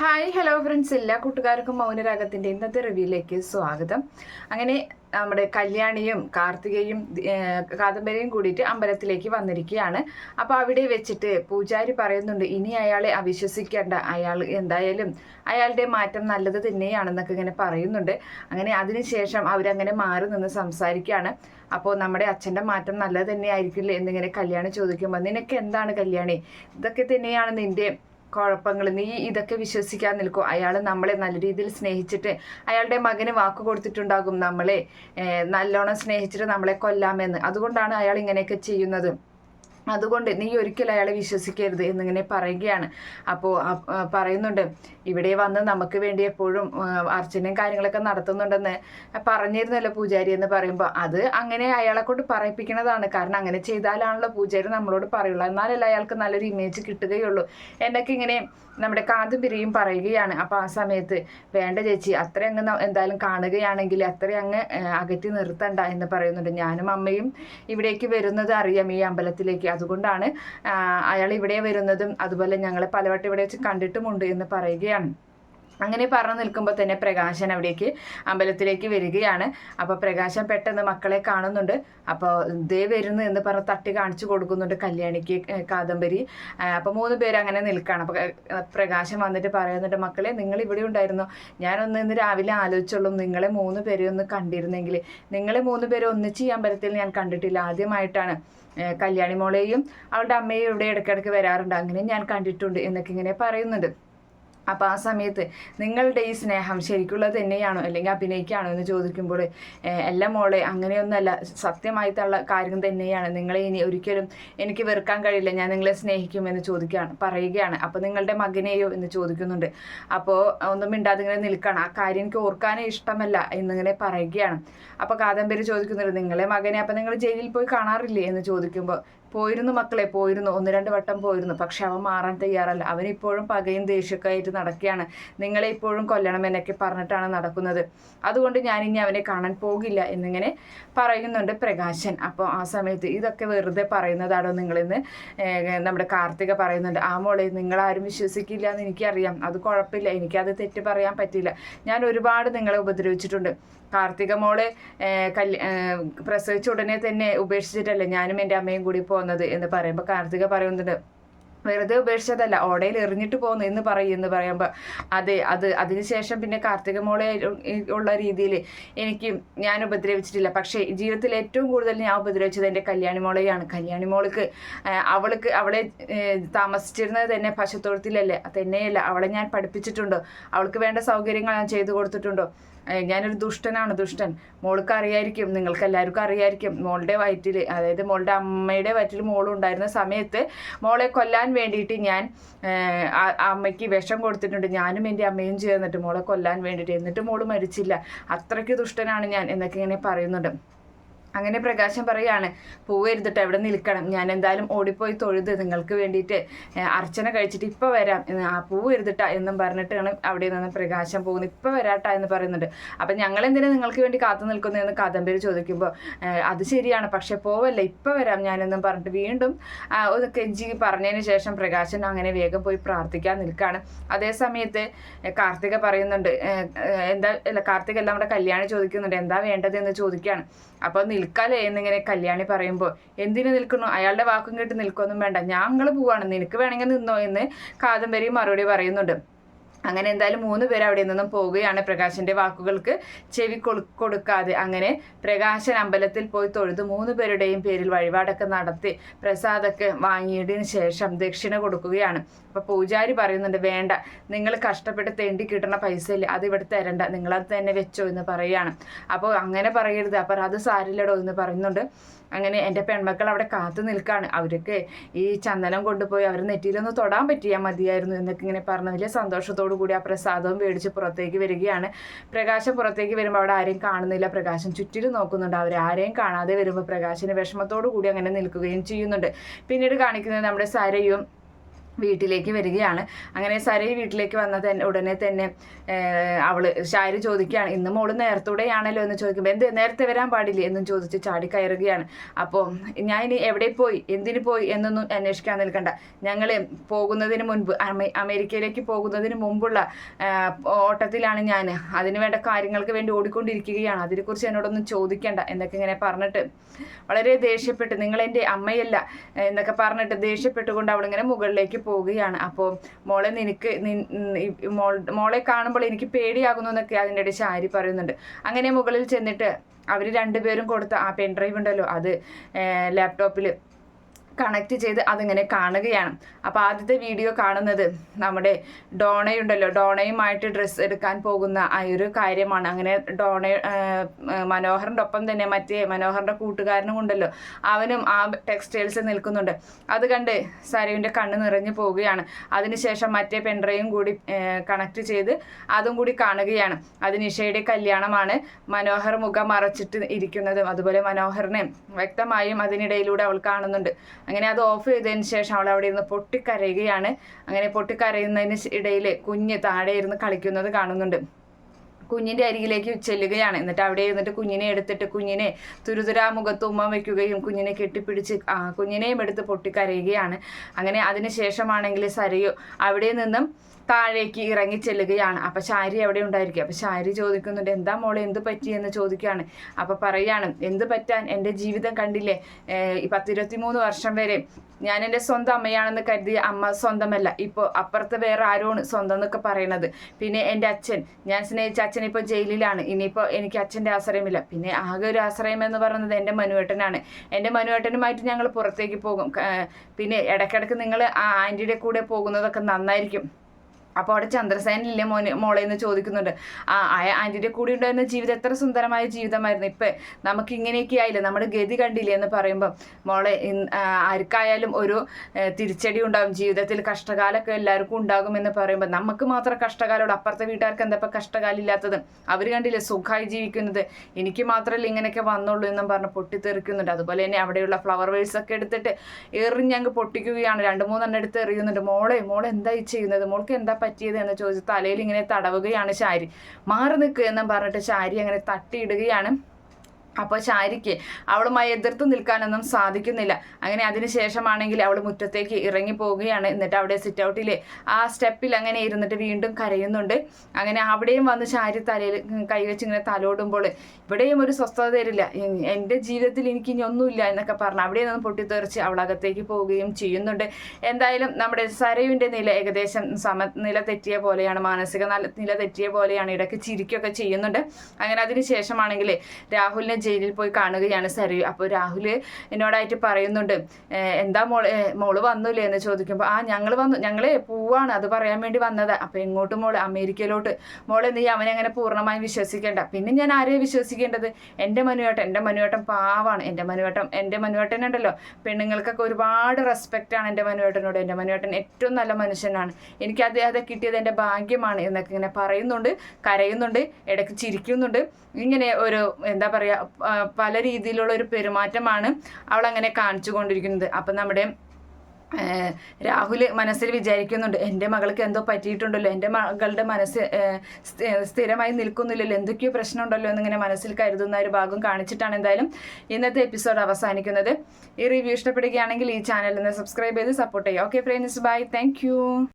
Hi hello friends എല്ലാ കൂട്ടുകാർക്കും മൗനരാഗത്തിന്റെ ഇന്നത്തെ റിവ്യൂയിലേക്ക് സ്വാഗതം. അങ്ങനെ നമ്മുടെ കല്യാണിയും കാർത്തികയും കാദംബരിയും കൂടിയിട്ട് അമ്പലത്തിലേക്ക് വന്നിരിക്കുകയാണ്. അപ്പോൾ അവിടെ വെച്ചിട്ട് പൂജാരി പറയുന്നുണ്ട് ഇനി അയാളെ അവിശ്വസിക്കേണ്ട. അയാൾ എന്തായാലും അയാളുടെ മാറ്റം നല്ലത് തന്നെയാണെന്നൊക്കെ ഇങ്ങനെ പറയുന്നുണ്ട്. അങ്ങനെ അതിനുശേഷം അവരങ്ങനെ മാറി നിന്ന് സംസാരിക്കുകയാണ്. അപ്പോൾ നമ്മുടെ അച്ഛന്റെ മാറ്റം നല്ലത് തന്നെയായിരിക്കില്ലേ? എന്നിങ്ങനെ കല്യാണി ചോദിക്കുമ്പോൾ നിനക്ക് എന്താണ് കല്യാണി? ഇതൊക്കെ തന്നെയാണ് നിന്റെ കുഴപ്പങ്ങൾ നീ ഇതൊക്കെ വിശ്വസിക്കാൻ നിൽക്കും. അയാൾ നമ്മളെ നല്ല രീതിയിൽ സ്നേഹിച്ചിട്ട് അയാളുടെ മകന് വാക്ക് കൊടുത്തിട്ടുണ്ടാകും നമ്മളെ. നല്ലോണം സ്നേഹിച്ചിട്ട് നമ്മളെ കൊല്ലാമെന്ന്. അതുകൊണ്ടാണ് അയാൾ ഇങ്ങനെയൊക്കെ ചെയ്യുന്നത്. അതുകൊണ്ട് നീ ഒരിക്കലും അയാളെ വിശ്വസിക്കരുത് എന്നിങ്ങനെ പറയുകയാണ്. അപ്പോൾ പറയുന്നുണ്ട് ഇവിടെ വന്ന് നമുക്ക് വേണ്ടി എപ്പോഴും അർച്ചനയും കാര്യങ്ങളൊക്കെ നടത്തുന്നുണ്ടെന്ന് പറഞ്ഞിരുന്നല്ലോ പൂജാരി എന്ന് പറയുമ്പോൾ അത് അങ്ങനെ അയാളെ കൊണ്ട് പറയിപ്പിക്കുന്നതാണ്. കാരണം അങ്ങനെ ചെയ്താലാണല്ലോ പൂജാരി നമ്മളോട് പറയുള്ളൂ. എന്നാലല്ല അയാൾക്ക് നല്ലൊരു ഇമേജ് കിട്ടുകയുള്ളൂ. എന്നൊക്കെ ഇങ്ങനെ നമ്മുടെ കാതും പിരിയും പറയുകയാണ്. അപ്പോൾ ആ സമയത്ത് വേണ്ട ചേച്ചി അത്ര അങ്ങ് എന്തായാലും കാണുകയാണെങ്കിൽ അത്ര അങ്ങ് അകറ്റി നിർത്തണ്ട എന്ന് പറയുന്നുണ്ട്. ഞാനും അമ്മയും ഇവിടേക്ക് വരുന്നത് അറിയാം ഈ അമ്പലത്തിലേക്ക്. അതുകൊണ്ടാണ് അയാൾ ഇവിടെ വരുന്നതും അതുപോലെ ഞങ്ങളെ പലവട്ടം ഇവിടെ വെച്ച് കണ്ടിട്ടുമുണ്ട് എന്ന് പറയുകയാണ്. അങ്ങനെ പറഞ്ഞു നിൽക്കുമ്പോൾ തന്നെ പ്രകാശൻ അവിടേക്ക് അമ്പലത്തിലേക്ക് വരികയാണ്. അപ്പോൾ പ്രകാശൻ പെട്ടെന്ന് മക്കളെ കാണുന്നുണ്ട്. അപ്പോൾ ദേ വരുന്നു എന്ന് പറഞ്ഞ് തട്ടി കാണിച്ചു കൊടുക്കുന്നുണ്ട് കല്യാണിക്ക് കാദംബരി. അപ്പോൾ മൂന്ന് പേര് അങ്ങനെ നിൽക്കുകയാണ് അപ്പോൾ പ്രകാശൻ വന്നിട്ട് പറയുന്നുണ്ട് മക്കളെ നിങ്ങൾ ഇവിടെ ഉണ്ടായിരുന്നു? ഞാനൊന്ന് ഇന്ന് രാവിലെ ആലോചിച്ചുള്ളൂ. നിങ്ങളെ മൂന്ന് പേരെ ഒന്ന് കണ്ടിരുന്നെങ്കിൽ നിങ്ങളെ മൂന്ന് പേരെ ഒന്നിച്ച് ഈ അമ്പലത്തിൽ ഞാൻ കണ്ടിട്ടില്ല. ആദ്യമായിട്ടാണ് കല്യാണി മോളെയും അവളുടെ അമ്മയും ഇവിടെ ഇടയ്ക്കിടയ്ക്ക് വരാറുണ്ട്. അങ്ങനെ ഞാൻ കണ്ടിട്ടുണ്ട് എന്നൊക്കെ ഇങ്ങനെ പറയുന്നുണ്ട്. അപ്പോൾ ആ സമയത്ത് നിങ്ങളുടെ ഈ സ്നേഹം ശരിക്കുള്ളത് തന്നെയാണോ അല്ലെങ്കിൽ അഭിനയിക്കുകയാണോ എന്ന് ചോദിക്കുമ്പോൾ അല്ല മോളെ അങ്ങനെയൊന്നുമല്ല. സത്യമായിട്ടുള്ള കാര്യം തന്നെയാണ്. നിങ്ങളെ ഇനി ഒരിക്കലും എനിക്ക് വെറുക്കാൻ കഴിയില്ല. ഞാൻ നിങ്ങളെ സ്നേഹിക്കുമെന്ന് ചോദിക്കുകയാണ് പറയുകയാണ്. അപ്പോൾ നിങ്ങളുടെ മകനെയോ എന്ന് ചോദിക്കുന്നുണ്ട്. അപ്പോൾ ഒന്നും മിണ്ടാതെ ഇങ്ങനെ നിൽക്കണം ആ കാര്യം എനിക്ക് ഓർക്കാനേ ഇഷ്ടമല്ല എന്നിങ്ങനെ പറയുകയാണ്. അപ്പോൾ കാദംബരി ചോദിക്കുന്നുണ്ട് നിങ്ങളെ മകനെ അപ്പോൾ നിങ്ങൾ ജയിലിൽ പോയി കാണാറില്ലേ? എന്ന് ചോദിക്കുമ്പോൾ പോയിരുന്നു മക്കളെ പോയിരുന്നു. ഒന്ന് രണ്ട് വട്ടം പോയിരുന്നു. പക്ഷെ അവൻ മാറാൻ തയ്യാറല്ല. അവനിപ്പോഴും പകയും ദേഷ്യമൊക്കെ ആയിട്ട് നടക്കുകയാണ്. നിങ്ങളെ ഇപ്പോഴും കൊല്ലണം എന്നൊക്കെ പറഞ്ഞിട്ടാണ് നടക്കുന്നത്. അതുകൊണ്ട് ഞാൻ ഇനി അവനെ കാണാൻ പോകില്ല എന്നിങ്ങനെ പറയുന്നുണ്ട് പ്രകാശൻ. അപ്പോൾ ആ സമയത്ത് ഇതൊക്കെ വെറുതെ പറയുന്നതാണോ നിങ്ങളിന്ന് നമ്മുടെ കാർത്തിക പറയുന്നുണ്ട്. ആ മോളെ നിങ്ങളാരും വിശ്വസിക്കില്ല എന്ന് എനിക്കറിയാം. അത് കുഴപ്പമില്ല. എനിക്കത് തെറ്റ് പറയാൻ പറ്റില്ല. ഞാൻ ഒരുപാട് നിങ്ങളെ ഉപദ്രവിച്ചിട്ടുണ്ട്. കാർത്തിക മോളെ കല്യ പ്രസവിച്ച ഉടനെ തന്നെ ഉപേക്ഷിച്ചിട്ടല്ലേ ഞാനും എന്റെ അമ്മയും കൂടി പോകുന്നത് എന്ന് പറയുമ്പോൾ കാർത്തിക പറയുന്നുണ്ട്. വെറുതെ ഉപേക്ഷിച്ചതല്ല. ഓടയിൽ എറിഞ്ഞിട്ട് പോകുന്നു എന്ന് പറയും എന്ന് പറയുമ്പോൾ അതെ അത് അതിനുശേഷം പിന്നെ കാർത്തിക മോളെ ഉള്ള രീതിയിൽ എനിക്ക് ഞാൻ ഉപദ്രവിച്ചിട്ടില്ല. പക്ഷേ ജീവിതത്തിൽ ഏറ്റവും കൂടുതൽ ഞാൻ ഉപദ്രവിച്ചത് എന്റെ കല്യാണി മോളെയാണ്. കല്യാണി മോൾക്ക് അവൾക്ക് അവളെ താമസിച്ചിരുന്നത് തന്നെ പശുത്തൊഴുത്തിലല്ലേ? തന്നെയല്ല അവളെ ഞാൻ പഠിപ്പിച്ചിട്ടുണ്ടോ. അവൾക്ക് വേണ്ട സൗകര്യങ്ങൾ ഞാൻ ചെയ്തു കൊടുത്തിട്ടുണ്ടോ. ഞാനൊരു ദുഷ്ടനാണ് ദുഷ്ടൻ. മോൾക്ക് അറിയായിരിക്കും നിങ്ങൾക്ക് എല്ലാവർക്കും അറിയായിരിക്കും. മോളുടെ വയറ്റിൽ അതായത് മോളുടെ അമ്മയുടെ വയറ്റിൽ മോളുണ്ടായിരുന്ന സമയത്ത് മോളെ കൊല്ലാൻ വേണ്ടിയിട്ട് ഞാൻ അമ്മയ്ക്ക് വിഷം കൊടുത്തിട്ടുണ്ട്. ഞാനും എന്റെ അമ്മയും ചേർന്നിട്ട് മോളെ കൊല്ലാൻ വേണ്ടിയിട്ട്. എന്നിട്ട് മോൾ മരിച്ചില്ല. അത്രയ്ക്ക് ദുഷ്ടനാണ് ഞാൻ എന്നൊക്കെ ഇങ്ങനെ പറയുന്നുണ്ട്. അങ്ങനെ പ്രകാശം പറയാണ് പോവരുതിട്ട് എവിടെ നിൽക്കണം? ഞാൻ എന്തായാലും ഓടിപ്പോയി തൊഴുത് നിങ്ങൾക്ക് വേണ്ടിയിട്ട് അർച്ചന കഴിച്ചിട്ട് ഇപ്പം വരാം. എന്ന് ആ പോവരുതിട്ട എന്നും പറഞ്ഞിട്ടാണ് അവിടെ നിന്ന് പ്രകാശം പോകുന്നത്. ഇപ്പം വരാട്ട എന്ന് പറയുന്നുണ്ട്. അപ്പം ഞങ്ങൾ എന്തിനാ നിങ്ങൾക്ക് വേണ്ടി കാത്തു നിൽക്കുന്നു എന്ന് ചോദിക്കുമ്പോൾ അത് ശരിയാണ് പക്ഷെ പോവല്ല ഇപ്പം വരാം ഞാനെന്നും പറഞ്ഞിട്ട് വീണ്ടും ഒരു കെഞ്ചി പറഞ്ഞതിന് ശേഷം പ്രകാശൻ അങ്ങനെ വേഗം പോയി പ്രാർത്ഥിക്കാൻ നിൽക്കുകയാണ് അതേ സമയത്ത് കാർത്തിക പറയുന്നുണ്ട് എന്താ അല്ല കാർത്തിക എല്ലാം നമ്മുടെ കല്യാണം ചോദിക്കുന്നുണ്ട് എന്താ വേണ്ടത്? എന്ന് ചോദിക്കുകയാണ് അപ്പോൾ നിൽക്കാലേ എന്നിങ്ങനെ കല്യാണി പറയുമ്പോൾ എന്തിനു നിൽക്കുന്നു? അയാളുടെ വാക്കും കേട്ട് നിൽക്കൊന്നും വേണ്ട. ഞാൻ ഞങ്ങൾ പോവാണ്. നിനക്ക് വേണമെങ്കിൽ നിന്നോ എന്ന് കാദംബരി മറുപടി പറയുന്നുണ്ട്. അങ്ങനെ എന്തായാലും മൂന്ന് പേര് അവിടെ നിന്നും പോവുകയാണ് പ്രകാശന്റെ വാക്കുകൾക്ക് ചെവി കൊടു കൊടുക്കാതെ. അങ്ങനെ പ്രകാശൻ അമ്പലത്തിൽ പോയി തൊഴുത്. മൂന്ന് പേരുടെയും പേരിൽ വഴിപാടൊക്കെ നടത്തി പ്രസാദൊക്കെ വാങ്ങിയതിന് ശേഷം ദക്ഷിണ കൊടുക്കുകയാണ്. അപ്പൊ പൂജാരി പറയുന്നുണ്ട് വേണ്ട നിങ്ങൾ കഷ്ടപ്പെട്ട് തേണ്ടി കിട്ടണ പൈസ ഇല്ലേ അത് ഇവിടെ തരണ്ട. നിങ്ങളത് തന്നെ വെച്ചോ എന്ന് പറയുകയാണ് അപ്പോൾ അങ്ങനെ പറയരുത്. അപ്പോൾ അത് സാരില്ലടോ എന്ന് പറയുന്നുണ്ട്. അങ്ങനെ എന്റെ പെൺമക്കൾ അവിടെ കാത്തു നിൽക്കുകയാണ് അവർക്ക് ഈ ചന്ദനം കൊണ്ടുപോയി അവർ നെറ്റിയിലൊന്ന് തൊടാൻ പറ്റിയാൽ മതിയായിരുന്നു എന്നൊക്കെ ഇങ്ങനെ പറഞ്ഞതിൽ സന്തോഷത്തോടു കൂടി ആ പ്രസാദവും മേടിച്ച് പുറത്തേക്ക് വരികയാണ്. പ്രകാശം പുറത്തേക്ക് വരുമ്പോൾ അവിടെ ആരെയും കാണുന്നില്ല. പ്രകാശം ചുറ്റിലും നോക്കുന്നുണ്ട്. അവർ ആരെയും കാണാതെ വരുമ്പോൾ പ്രകാശിന് വിഷമത്തോടു കൂടി അങ്ങനെ നിൽക്കുകയും ചെയ്യുന്നുണ്ട്. പിന്നീട് കാണിക്കുന്നത് നമ്മുടെ സരയും വീട്ടിലേക്ക് വരികയാണ്. അങ്ങനെ സരി വീട്ടിലേക്ക് വന്ന തന്നെ ഉടനെ തന്നെ അവൾ ഷാരി ചോദിക്കുകയാണ് ഇന്ന് മോൾ നേരത്തൂടെയാണല്ലോ? എന്ന് ചോദിക്കുമ്പോൾ എന്ത് നേരത്തെ വരാൻ പാടില്ലേ? എന്നും ചോദിച്ച് ചാടി കയറുകയാണ്. അപ്പോൾ ഞാൻ ഇനി എവിടെ പോയി? എന്തിനു പോയി? എന്നൊന്നും അന്വേഷിക്കാൻ നിൽക്കണ്ട. ഞങ്ങൾ പോകുന്നതിന് മുൻപ് അമേരിക്കയിലേക്ക് പോകുന്നതിന് മുമ്പുള്ള ഓട്ടത്തിലാണ് ഞാൻ അതിനുവേണ്ട കാര്യങ്ങൾക്ക് വേണ്ടി ഓടിക്കൊണ്ടിരിക്കുകയാണ്. അതിനെക്കുറിച്ച് എന്നോടൊന്നും ചോദിക്കേണ്ട എന്നൊക്കെ ഇങ്ങനെ പറഞ്ഞിട്ട് വളരെ ദേഷ്യപ്പെട്ട് നിങ്ങൾ എന്റെ അമ്മയല്ല എന്നൊക്കെ പറഞ്ഞിട്ട് ദേഷ്യപ്പെട്ടുകൊണ്ട് അവളിങ്ങനെ മുകളിലേക്ക് പോവുകയാണ്. അപ്പോൾ മോളെ നിനക്ക് മോളെ കാണുമ്പോൾ എനിക്ക് പേടിയാകുന്നു എന്നൊക്കെ അതിന്റെ ഇടയിൽ ശാരി പറയുന്നുണ്ട്. അങ്ങനെ മുകളിൽ ചെന്നിട്ട് അവർ രണ്ടുപേരും കൊടുത്ത ആ പെൻ ഡ്രൈവ് ഉണ്ടല്ലോ അത് ലാപ്ടോപ്പിൽ കണക്ട് ചെയ്ത് അതിങ്ങനെ കാണുകയാണ്. അപ്പോൾ ആദ്യത്തെ വീഡിയോ കാണുന്നത് നമ്മുടെ ഡോണയുണ്ടല്ലോ. ഡോണയുമായിട്ട് ഡ്രസ്സ് എടുക്കാൻ പോകുന്ന ആ ഒരു കാര്യമാണ്. അങ്ങനെ ഡോണ മനോഹറിന്റെ ഒപ്പം തന്നെ മറ്റേ മനോഹറിന്റെ കൂട്ടുകാരനും ഉണ്ടല്ലോ. അവനും ആ ടെക്സ്റ്റൈൽസ് നിൽക്കുന്നുണ്ട്. അത് കണ്ട് സരുവിന്റെ കണ്ണ് നിറഞ്ഞു പോവുകയാണ്. അതിനുശേഷം മറ്റേ പെൻഡ്രൈവും കൂടി കണക്ട് ചെയ്ത് അതും കൂടി കാണുകയാണ്. അത് നിഷയുടെ കല്യാണമാണ്. മനോഹർ മുഖം മറച്ചിട്ട് ഇരിക്കുന്നതും അതുപോലെ മനോഹറിനെ വ്യക്തമായും അതിനിടയിലൂടെ അവൾ കാണുന്നുണ്ട്. അങ്ങനെ അത് ഓഫ് ചെയ്തതിന് ശേഷം അവൾ അവിടെ ഇരുന്ന് പൊട്ടിക്കരയുകയാണ്. അങ്ങനെ പൊട്ടിക്കരയുന്നതിന് ഇടയിൽ കുഞ്ഞ് താഴെ ഇരുന്ന് കളിക്കുന്നത് കാണുന്നുണ്ട്. കുഞ്ഞിന്റെ അരികിലേക്ക് ചെല്ലുകയാണ്. എന്നിട്ട് അവിടെ ഇരുന്നിട്ട് കുഞ്ഞിനെ എടുത്തിട്ട് കുഞ്ഞിനെ തുരുതുരാ മുഖത്ത് ഉമ്മ വയ്ക്കുകയും കുഞ്ഞിനെ കെട്ടിപ്പിടിച്ച് കുഞ്ഞിനെയും എടുത്ത് പൊട്ടിക്കരയുകയാണ്. അങ്ങനെ അതിനുശേഷമാണെങ്കിൽ സരയു അവിടെ നിന്നും താഴേക്ക് ഇറങ്ങി ചെല്ലുകയാണ്. അപ്പൊ ശാരി എവിടെ ഉണ്ടായിരിക്കും. അപ്പൊ ശാരി ചോദിക്കുന്നുണ്ട് എന്താ മോളെ എന്ത് പറ്റി? എന്ന് ചോദിക്കുകയാണ്. അപ്പൊ പറയാണ് എന്ത് പറ്റാൻ? എന്റെ ജീവിതം കണ്ടില്ലേ? ഏഹ് ഈ പത്തിരുപത്തിമൂന്ന് വർഷം വരെ ഞാൻ എന്റെ സ്വന്തം അമ്മയാണെന്ന് കരുതിയ അമ്മ സ്വന്തമല്ല. ഇപ്പോൾ അപ്പുറത്ത് വേറെ ആരോണ് സ്വന്തം എന്നൊക്കെ പറയണത്. പിന്നെ എന്റെ അച്ഛൻ ഞാൻ സ്നേഹിച്ച അച്ഛൻ ഇപ്പോൾ ജയിലിലാണ്. ഇനിയിപ്പോൾ എനിക്ക് അച്ഛന്റെ ആശ്രയമില്ല. പിന്നെ ആകെ ഒരു ആശ്രയം എന്ന് പറയുന്നത് എന്റെ മനുവേട്ടനാണ്. എന്റെ മനുവേട്ടനുമായിട്ട് ഞങ്ങൾ പുറത്തേക്ക് പോകും. പിന്നെ ഇടയ്ക്കിടയ്ക്ക് നിങ്ങൾ ആ ആന്റിയുടെ കൂടെ പോകുന്നതൊക്കെ നന്നായിരിക്കും. അപ്പോൾ അവിടെ ചന്ദ്രസേനില്ലേ മോനെ മോളെ എന്ന് ചോദിക്കുന്നുണ്ട്. ആ ആന്റിയുടെ കൂടെ ഉണ്ടായിരുന്ന ജീവിതം എത്ര സുന്ദരമായ ജീവിതമായിരുന്നു. ഇപ്പം നമുക്ക് ഇങ്ങനെയൊക്കെ ആയില്ലേ? നമ്മുടെ ഗതി കണ്ടില്ലേ എന്ന് പറയുമ്പോൾ മോളെ ആർക്കായാലും ഒരു തിരിച്ചടി ഉണ്ടാകും. ജീവിതത്തിൽ കഷ്ടകാലമൊക്കെ എല്ലാവർക്കും ഉണ്ടാകും എന്ന് പറയുമ്പോൾ നമുക്ക് മാത്രം കഷ്ടകാലമുള്ളൂ. അപ്പുറത്തെ വീട്ടുകാർക്ക് എന്താ ഇപ്പം കഷ്ടകാലം ഇല്ലാത്തത്? അവർ കണ്ടില്ലേ സുഖമായി ജീവിക്കുന്നത്? എനിക്ക് മാത്രമല്ല ഇങ്ങനെയൊക്കെ വന്നുള്ളൂ എന്നും പറഞ്ഞ് പൊട്ടിത്തെറിക്കുന്നുണ്ട്. അതുപോലെ തന്നെ അവിടെയുള്ള ഫ്ലവർ വേഴ്സ് ഒക്കെ എടുത്തിട്ട് എറിഞ്ഞങ്ങ് പൊട്ടിക്കുകയാണ്. രണ്ട് മൂന്നെണ്ണം എടുത്ത് എറിയുന്നുണ്ട്. മോളെ മോളെ എന്തായി ചെയ്യുന്നത്? മോൾക്ക് എന്താ പറ്റിയത് എന്ന് ചോദിച്ച് തലയിൽ ഇങ്ങനെ തടവുകയാണ് ശാരി. മാറി നിൽക്കുക എന്നും പറഞ്ഞിട്ട് ശാരി അങ്ങനെ തട്ടിയിടുകയാണ്. അപ്പോൾ ശാരിക്ക് അവളുമായി എതിർത്ത് നിൽക്കാനൊന്നും സാധിക്കുന്നില്ല. അങ്ങനെ അതിനുശേഷമാണെങ്കിൽ അവൾ മുറ്റത്തേക്ക് ഇറങ്ങി പോവുകയാണ്. എന്നിട്ട് അവിടെ സിറ്റ് ഔട്ടിലെ ആ സ്റ്റെപ്പിൽ അങ്ങനെ ഇരുന്നിട്ട് വീണ്ടും കരയുന്നുണ്ട്. അങ്ങനെ അവിടെയും വന്ന് ചാരി തലയിൽ കൈവച്ച് ഇങ്ങനെ തലോടുമ്പോൾ ഇവിടെയും ഒരു സ്വസ്ഥത തരില്ല. എൻ- എന്റെ ജീവിതത്തിൽ എനിക്ക് ഇനി ഒന്നുമില്ല എന്നൊക്കെ പറഞ്ഞ് അവിടെ നിന്ന് പൊട്ടിത്തെറിച്ച് അവൾ അകത്തേക്ക് പോവുകയും ചെയ്യുന്നുണ്ട്. എന്തായാലും നമ്മുടെ സരയുവിന്റെ നില ഏകദേശം സമനില തെറ്റിയ പോലെയാണ്. മാനസിക നില തെറ്റിയ പോലെയാണ്. ഇടയ്ക്ക് ചിരിക്കുകയൊക്കെ ചെയ്യുന്നുണ്ട്. അങ്ങനെ അതിന് ശേഷമാണെങ്കിൽ രാഹുലിനെ ജയിലിൽ പോയി കാണുകയാണ് സരി. അപ്പോൾ രാഹുൽ എന്നോടായിട്ട് പറയുന്നുണ്ട് എന്താ മോൾ മോൾ വന്നില്ലേ? എന്ന് ചോദിക്കുമ്പോൾ ആ ഞങ്ങൾ വന്നു ഞങ്ങളെ പോവാണ് അത് പറയാൻ വേണ്ടി വന്നതാ. അപ്പോൾ എങ്ങോട്ട് മോൾ? അമേരിക്കയിലോട്ട്. മോളെ നീ അവനെ അങ്ങനെ പൂർണമായും വിശ്വസിക്കേണ്ട. പിന്നെ ഞാൻ ആരെയും വിശ്വസിക്കേണ്ടത്? എന്റെ മനുവേട്ടൻ. എന്റെ മനുവേട്ടൻ പാവാണ്. എന്റെ മനുവേട്ടൻ എന്റെ മനുവേട്ടൻ ഉണ്ടല്ലോ. പെണ്ണുങ്ങൾക്കൊക്കെ ഒരുപാട് റെസ്പെക്റ്റ് ആണ് എന്റെ മനുവേട്ടനോട്. എന്റെ മനുവേട്ടൻ ഏറ്റവും നല്ല മനുഷ്യനാണ്. എനിക്ക് അദ്ദേഹത്തെ കിട്ടിയത് എന്റെ ഭാഗ്യമാണ് എന്നൊക്കെ ഇങ്ങനെ പറയുന്നുണ്ട് കരയുന്നുണ്ട് ഇടയ്ക്ക് ചിരിക്കുന്നുണ്ട്. ഇങ്ങനെ ഒരു എന്താ പറയുക ആ, പല രീതിയിലുള്ള ഒരു പെരുമാറ്റമാണ് അവൾ അങ്ങനെ കാണിച്ചു കൊണ്ടിരിക്കുന്നത്. അപ്പം നമ്മുടെ രാഹുൽ മനസ്സിൽ വിചാരിക്കുന്നുണ്ട് എന്റെ മകൾക്ക് എന്തോ പറ്റിയിട്ടുണ്ടല്ലോ എന്റെ മകളുടെ മനസ്സ് സ്ഥിരമായി നിൽക്കുന്നില്ലല്ലോ എന്തൊക്കെയോ പ്രശ്നമുണ്ടല്ലോ എന്നിങ്ങനെ മനസ്സിൽ കരുതുന്ന ഒരു ഭാഗം കാണിച്ചിട്ടാണ് എന്തായാലും ഇന്നത്തെ എപ്പിസോഡ് അവസാനിക്കുന്നത്. ഈ റിവ്യൂ ഇഷ്ടപ്പെടുകയാണെങ്കിൽ ഈ ചാനലിൽ നിന്ന് സബ്സ്ക്രൈബ് ചെയ്ത് സപ്പോർട്ട് ചെയ്യുക. Okay friends bye thank